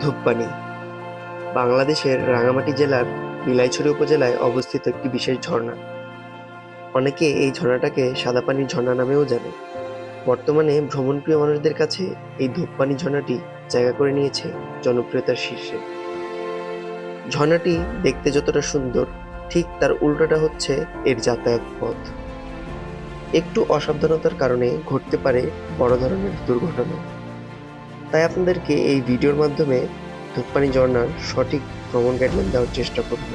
ধূপপানি বাংলাদেশের রাঙামাটি জেলার বিলাইছড়ি উপজেলায় অবস্থিত একটি বিশেষ ঝর্ণা। অনেকে এই ঝর্ণাটাকে সাদা পানির ঝর্ণা নামেও জানে। বর্তমানে ভ্রমণপ্রিয় মানুষদের কাছে এই ধূপপানি ঝর্ণাটি জায়গা করে নিয়েছে জনপ্রিয়তার শীর্ষে। ঝর্ণাটি দেখতে যতটা সুন্দর, ঠিক তার উল্টোটা হচ্ছে এর যাতায়াত পথ। একটু অসাবধানতার কারণে ঘটতে পারে বড় ধরনের দুর্ঘটনা। তাই আপনাদেরকে এই ভিডিওর মাধ্যমে ধূপপানি ঝর্ণার সঠিক ভ্রমণ গাইডলাইন দেওয়ার চেষ্টা করব।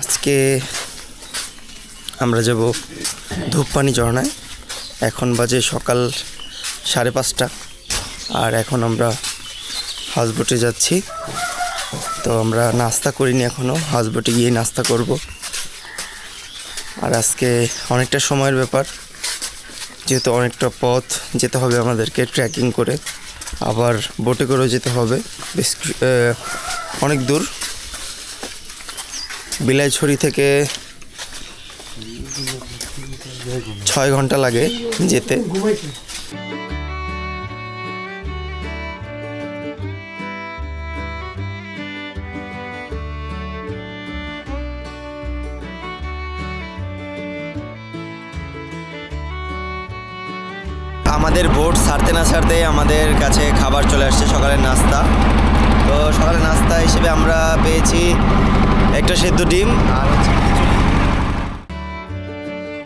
আজকে আমরা যাব ধূপপানি ঝর্ণায়। এখন বাজে সকাল সাড়ে পাঁচটা। আর এখন আমরা হাউসবোটে যাচ্ছি। তো আমরা নাস্তা করিনি এখনও হাউসবোটে গিয়ে নাস্তা করব। আর আজকে অনেকটা সময়ের ব্যাপার। যেহেতু অনেকটা পথ যেতে হবে আমাদেরকে ট্রেকিং করে। আবার বোটে করেও যেতে হবে। বেশ অনেক দূর। বিলাইছড়ি থেকে ছয় ঘণ্টা লাগে যেতে। আমাদের বোট ছাড়তে না ছাড়তেই আমাদের কাছে খাবার চলে আসছে সকালের নাস্তা। তো সকালের নাস্তা হিসেবে আমরা পেয়েছি একটা সেদ্ধ ডিম আর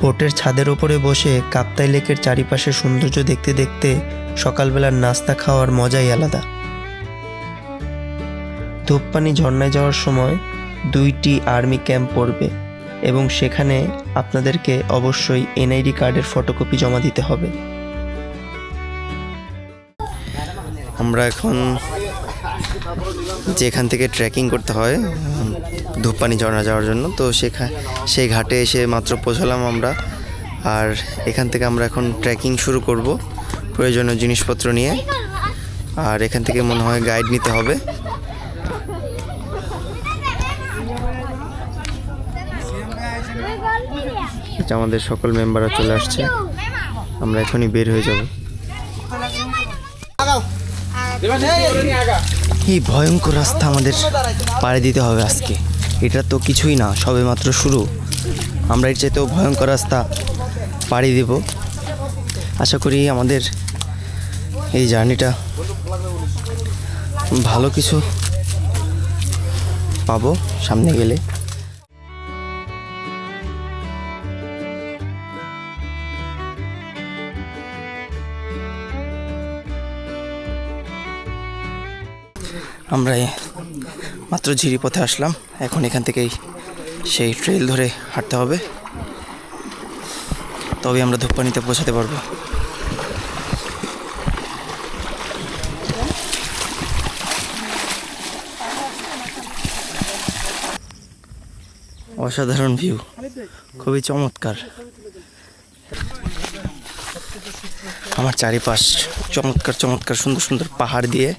বোটের ছাদের ওপরে বসে কাপ্তাই লেকের চারিপাশে সৌন্দর্য দেখতে দেখতে সকালবেলার নাস্তা খাওয়ার মজাই আলাদা। ধূপপানি ঝর্ণায় যাওয়ার সময় দুইটি আর্মি ক্যাম্প পড়বে এবং সেখানে আপনাদেরকে অবশ্যই এনআইডি কার্ডের ফটোকপি জমা দিতে হবে। আমরা এখন যেখান থেকে ট্রেকিং করতে হয় ধূপপানি ঝর্ণা যাওয়ার জন্য তো সেখানে সেই ঘাটে এসে মাত্র পৌঁছালাম আমরা। আর এখান থেকে আমরা এখন ট্রেকিং শুরু করব প্রয়োজনীয় জিনিসপত্র নিয়ে। আর এখান থেকে মনে হয় গাইড নিতে হবে। আমাদের সকল মেম্বাররা চলে আসছে। আমরা এখনই বের হয়ে যাব। এই ভয়ঙ্কর রাস্তা আমাদের পাড়ি দিতে হবে আজকে। এটা তো কিছুই না, সবে মাত্র শুরু। আমরা এর চাইতেও ভয়ঙ্কর রাস্তা পাড়ি দেব। আশা করি আমাদের এই জার্নিটা ভালো কিছু পাবো সামনে গেলে। আমরা মাত্র ঝিরি পথে আসলাম। এখন এখান থেকেই সেই ট্রেল ধরে হাঁটতে হবে। তবে আমরা ধূপপানিতে পৌঁছাতে পারব। অসাধারণ ভিউ খুবই চমৎকার। আমার চারিপাশ চমৎকার চমৎকার, সুন্দর সুন্দর পাহাড় দিয়ে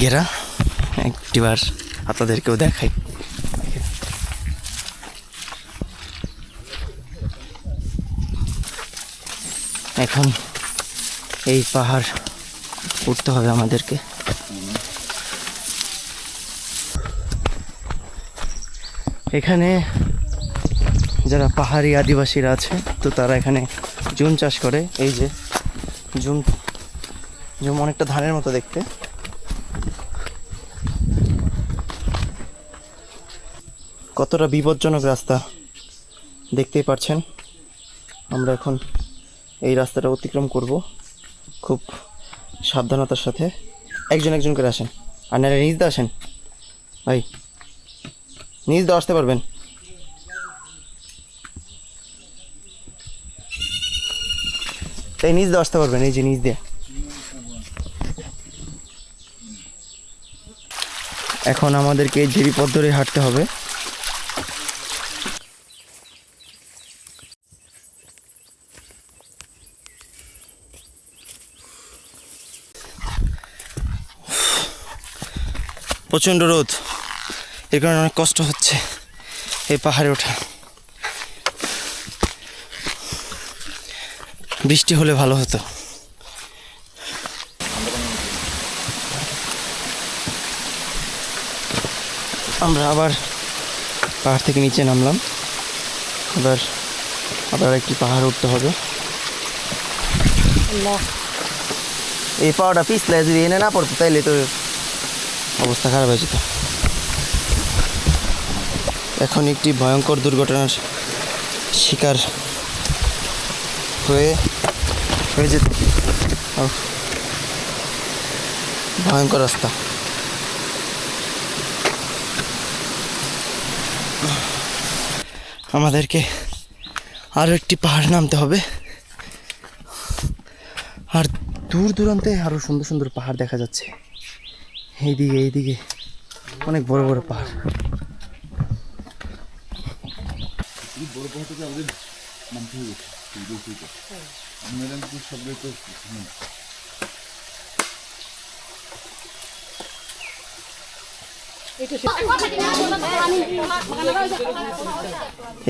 ঘেরা একটিবার আপনাদেরকেও দেখাই। এখন এই পাহাড় উঠতে হবে আমাদেরকে। এখানে যারা পাহাড়ি আদিবাসীরা আছে, তো তারা এখানে জুম চাষ করে। এই যে জুম জুম অনেকটা ধানের মতো দেখতে। কতটা বিপজ্জনক রাস্তা? দেখতেই পারছেন, আমরা এখন এই রাস্তাটা অতিক্রম করব খুব সাবধানতার সাথে। একজন একজন করে আসেন। আর নাহলে নিজ দিয়ে আসেন। ভাই নিজ দিয়ে আসতে পারবেন। তাই নিজ দিয়ে আসতে পারবেন, এই যে নিজ দিয়ে। এখন আমাদেরকে ঝিরি পথ ধরে হাঁটতে হবে। প্রচণ্ড রোদ। এর কারণে অনেক কষ্ট হচ্ছে এই পাহাড়ে ওঠা। বৃষ্টি হলে ভালো হতো। আমরা আবার পাহাড় থেকে নিচে নামলাম। এবার আবার একটি পাহাড় উঠতে হবে। এই পাওয়াটা পিছলে যদি এনে না পড়তো তাইলে তো অবস্থা খারাপ হয়ে যেত এখন একটি ভয়ঙ্কর দুর্ঘটনার শিকার হয়ে হয়ে যেত ভয়ঙ্কর রাস্তা। আমাদেরকে আরও একটি পাহাড় নামতে হবে। আর দূর দূরান্তে আরও সুন্দর সুন্দর পাহাড় দেখা যাচ্ছে। এইদিকে এইদিকে। অনেক বড় বড় পাহাড়।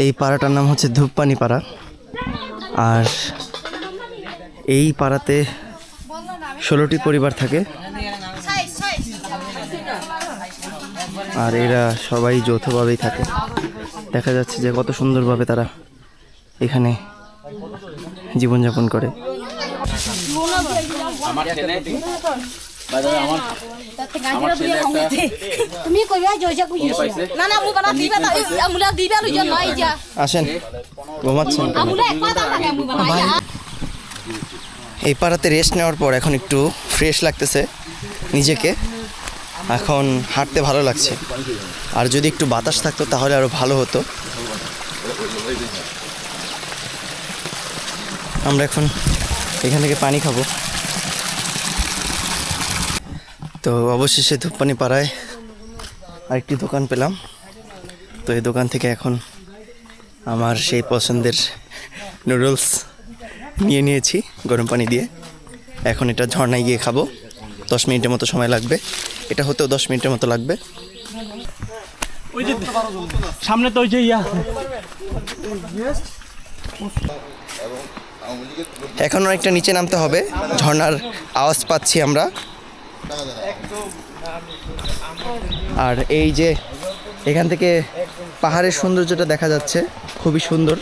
এই পাড়াটার নাম হচ্ছে ধূপপানি পাড়া। আর এই পাড়াতে ষোলোটি পরিবার থাকে। আর এরা সবাই যৌথভাবেই থাকে। দেখা যাচ্ছে যে কত সুন্দরভাবে তারা এখানে জীবনযাপন করে। আসেন ঘুমাচ্ছেন। এই পাড়াতে রেস্ট নেওয়ার পর এখন একটু ফ্রেশ লাগতেছে নিজেকে। এখন হাঁটতে ভালো লাগছে। আর যদি একটু বাতাস থাকতো তাহলে আরও ভালো হতো। আমরা এখন এখান থেকে পানি খাব। তো অবশেষে ধূপপানি পাড়ায় আরেকটি দোকান পেলাম। তো এই দোকান থেকে এখন আমার সেই পছন্দের নুডলস নিয়ে নিয়েছি গরম পানি দিয়ে। এখন এটা ঝর্ণায় গিয়ে খাব। দশ মিনিটের মতো সময় লাগবে। এটা হতেও দশ মিনিটের মতো লাগবে। সামনে তো ওই যে ইয়া এখন অনেকটা নিচে নামতে হবে। ঝর্ণার আওয়াজ পাচ্ছি আমরা। আর এই যে এখান থেকে পাহাড়ের সৌন্দর্যটা দেখা যাচ্ছে খুবই সুন্দর।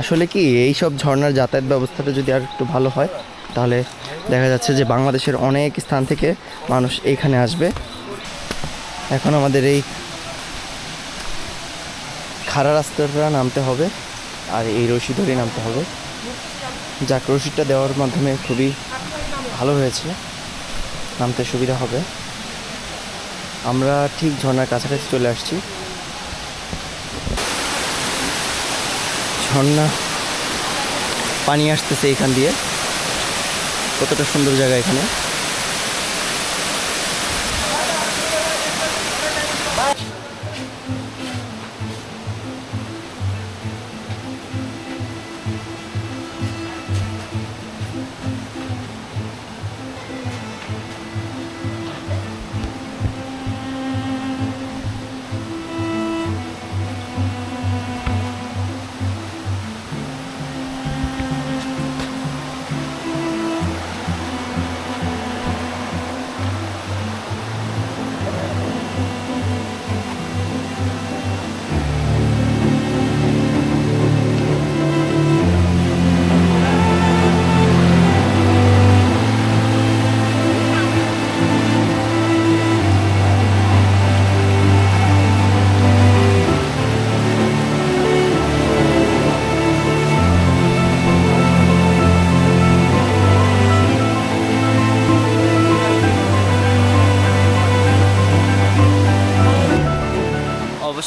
আসলে কি এই সব ঝর্নার যাতায়াত ব্যবস্থাটা যদি আর একটু ভালো হয়, তাহলে দেখা যাচ্ছে যে বাংলাদেশের অনেক স্থান থেকে মানুষ এইখানে আসবে। এখন আমাদের এই খাড়া রাস্তাটা নামতে হবে আর এই রশি ধরে নামতে হবে। যাক রশিদটা দেওয়ার মাধ্যমে খুবই ভালো হয়েছে, নামতে সুবিধা হবে। আমরা ঠিক ঝর্নার কাছাকাছি চলে আসছি। ঝর্ণা। পানি আসতেছে এখান দিয়ে। কতটা সুন্দর জায়গা এখানে।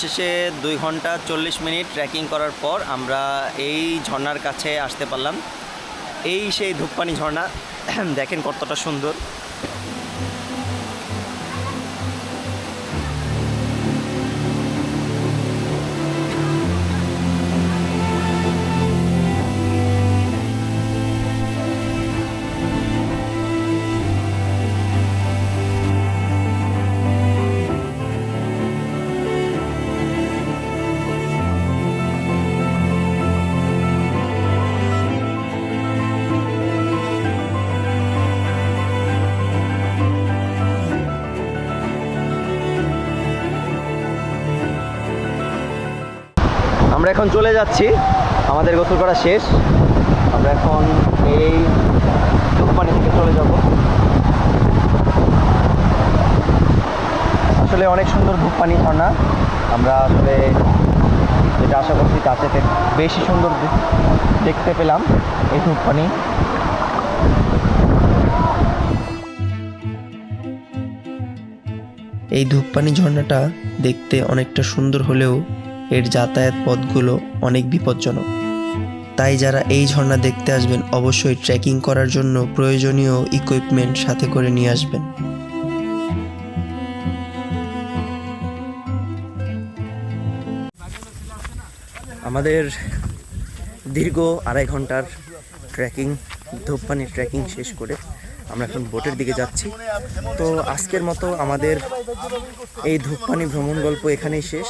অবশেষে দুই ঘণ্টা চল্লিশ মিনিট ট্রেকিং করার পর আমরা এই ঝর্নার কাছে আসতে পারলাম। এই সেই ধূপপানি ঝর্ণা, দেখেন কতটা সুন্দর। আমরা এখন চলে যাচ্ছি। আমাদের গোসল করা শেষ। আমরা এখন এই ধূপপানি থেকে চলে যাব। আসলে অনেক সুন্দর ধূপপানি ঝর্ণা। আমরা আসলে যেটা আশা করছি তার থেকে বেশি সুন্দর দেখতে পেলাম এই ধূপপানি এই ধূপপানি ঝর্ণাটা দেখতে অনেকটা সুন্দর হলেও এর যাতায়াত পথগুলো অনেক বিপজ্জনক। তাই যারা এই ঝর্ণা দেখতে আসবেন, অবশ্যই ট্রেকিং করার জন্য প্রয়োজনীয় ইকুইপমেন্ট সাথে করে নিয়ে আসবেন। আমাদের দীর্ঘ আড়াই ঘণ্টার ট্রেকিং ধূপপানি ট্রেকিং শেষ করে আমরা এখন বোটের দিকে যাচ্ছি। তো আজকের মতো আমাদের এই ধূপপানি ভ্রমণ গল্প এখানেই শেষ।